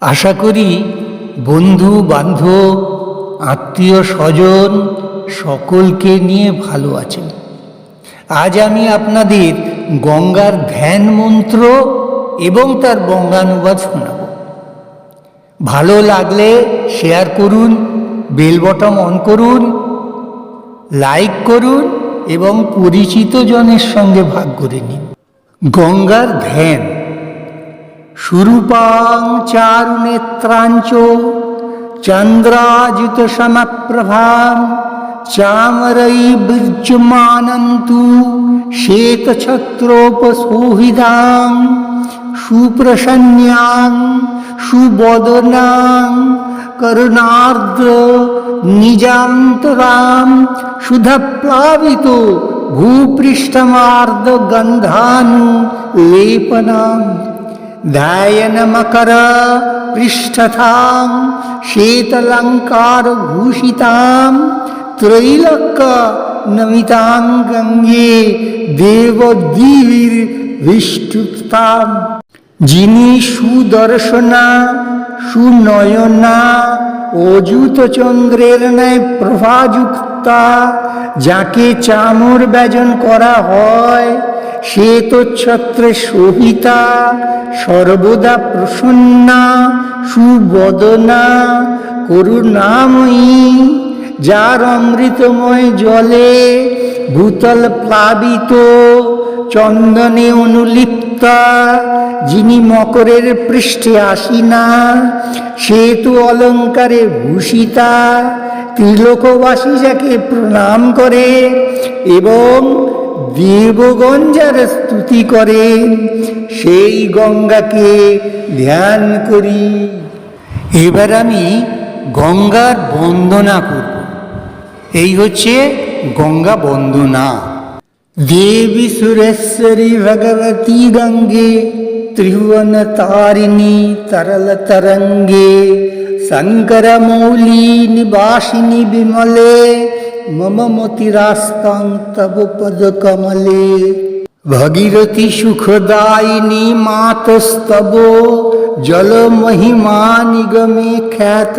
আশা করি বন্ধু, বান্ধব, আত্মীয়, স্বজন সকলকে নিয়ে ভালো আছেন। আজ আমি আপনাদের গঙ্গার ধ্যান মন্ত্র এবং তার বঙ্গানুবাদ শোনাব। ভালো লাগলে শেয়ার করুন বেল বটম অন করুন লাইক করুন এবং পরিচিত জনের সঙ্গে ভাগ করে নিন। গঙ্গার ধ্যান। शुरूपां चारुनेत्राञ्च चन्द्राजितशमप्रभां चामरैर्विजमानन्तु श्वेतछत्रोपसोहिदां सुप्रसन्यां सुबोदनां करुणार्द्र निजान्तरां शुधप्लावितो भूपृष्ठमार्धगन्धानुलेपनाम् ধ্যায়নমকর পৃষ্ঠথাং শ্বেতলঙ্কারভূষিতাম ত্রৈলক্য নমিতাং গঙ্গে দেবদ্বীর বিষ্টুতাম যিনি সুদর্শনা, সুনয়না, অযুত চন্দ্রের ন্যায় প্রভাযুক্তা, যাকে চামর ব্যজন করা হয় শ্বেতছত্রে সহিতা সর্বদা প্রসন্না, সুবদনা, করুণাময়ী, যার অমৃতময় জলে ভূতল প্লাবিত, চন্দনে অনুলিপ্তা, যিনি মকরের পৃষ্ঠে আসিনা, সেতু অলঙ্কারে ভূষিতা, ত্রিলোকবাসী যাকে প্রণাম করে এবং দেবগঞ্জার স্তুতি করেন সেই গঙ্গাকে ধ্যান করি। এবার আমি গঙ্গার বন্দনা করব। এই হচ্ছে গঙ্গা বন্দনা। দেবী সুরেশ্বরী ভগবতী গঙ্গে, ত্রিভুবন তারিণী তরল তরঙ্গে, শঙ্কর মৌলি নিবাসিনী বিমলে মম মতিরাস্তাং তব পদ কমলে ভগীরথী সুখদায়িনী মাতস্তব জল মহিমা নিগমে খ্যাত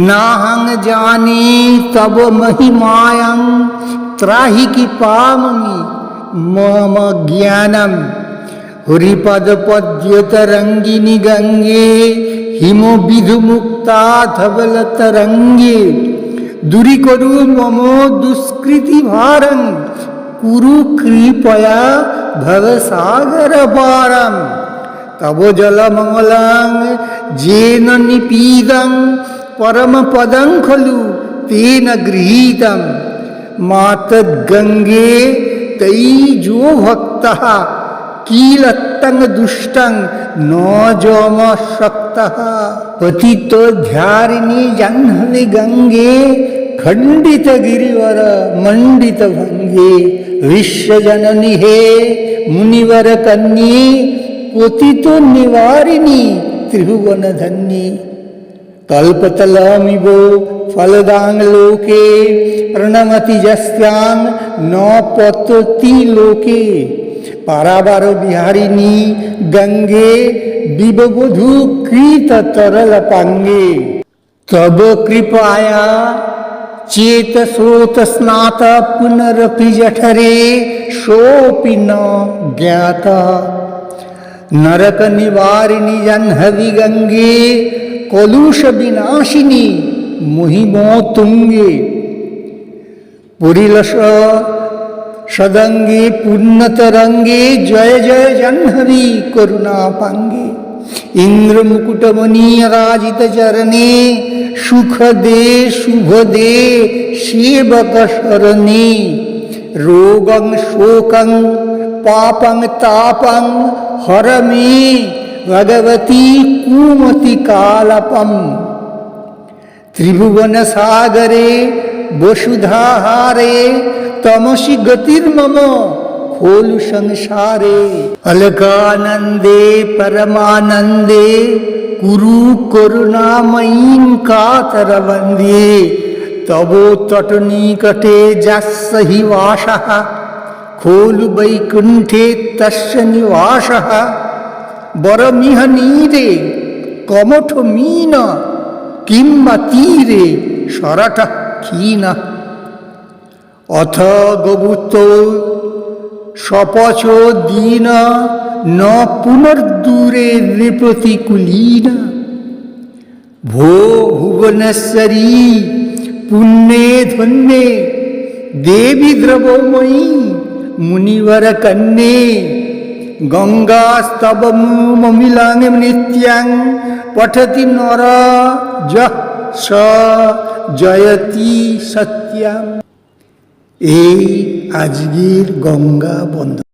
নাহং জানি তব মহিমায়ং ত্রাহি কি পামি মম জ্ঞানম হরিপদ পদ্যতরঙ্গিনী গঙ্গে হিম বিধুমুক্তা ধবল তরঙ্গে দূরী করু মম দুষ্কৃতি ভারং কুরু কৃপয়া ভবসাগর পারম। তব জলমঙ্গলাং যেন নিপীদং পরম পদং খলু তেন গৃহীতম। মাতদ্গঙ্গে তৈ যো ভক্ত तंग दुष्टंग जम शक्त। पतित ध्यारिणी जाह्नवी गंगे खंडित गिरिवर मंडित भंगे विश्व जननी हे मुनिवर कन्नी, पतित निवारिणी त्रिभुवन धन्नी कल्पतलमिव फलदांग लोके प्रणमति जस्यां न पतति लोके। पारावार बिहारिनी, गंगे विवधु कृत तरल पांगे। तब कृपाया, चेत स्रोत स्नात पुनरपि जठरे सोपि न ज्ञात। नरक निवारिणी जह्नवि गंगे, कलुष विनाशिनी मुहिमो तुंगे पुरीलस সদঙ্গে পূর্ণতরঙ্গে, জয় জয় জাহ্নবী করুণা পাঙ্গে ইন্দ্রমুকুটমণি রাজিত চরণে সুখ দে শুভ দে সেবক শরণে রোগং, শোকং, পাপং, তাপং হর ভগবতী কুমতি কালপম ত্রিভুবন সাগরে বসুধাহারে, তমসি গতির্মম খোলু সংসারে। অলকানন্দে পরমানন্দে, কুরু করুণাময়ীং কাতর বন্দে তব তটনিকটে যস্য হি বাসः খোলু বৈকুণ্ঠে তস্য নিবাসः বরমিহ নীরে, কমঠ মিন কিংবা তীরে সরাটা ক্ষীণ অথ গবুত সপচ দীন ন পুনর্দূরে নৃপ্রতিকূলীন। ভো ভুবনেশ্বরী পুণ্যে ধন্যে দেবী দ্রবময়ী মুনিবর কন্যে গঙ্গাস্তবমমিলাং নিত্যাং পঠতি নর যঃ স জয়তি সত্যাম এই আজগির গঙ্গা বন্ধ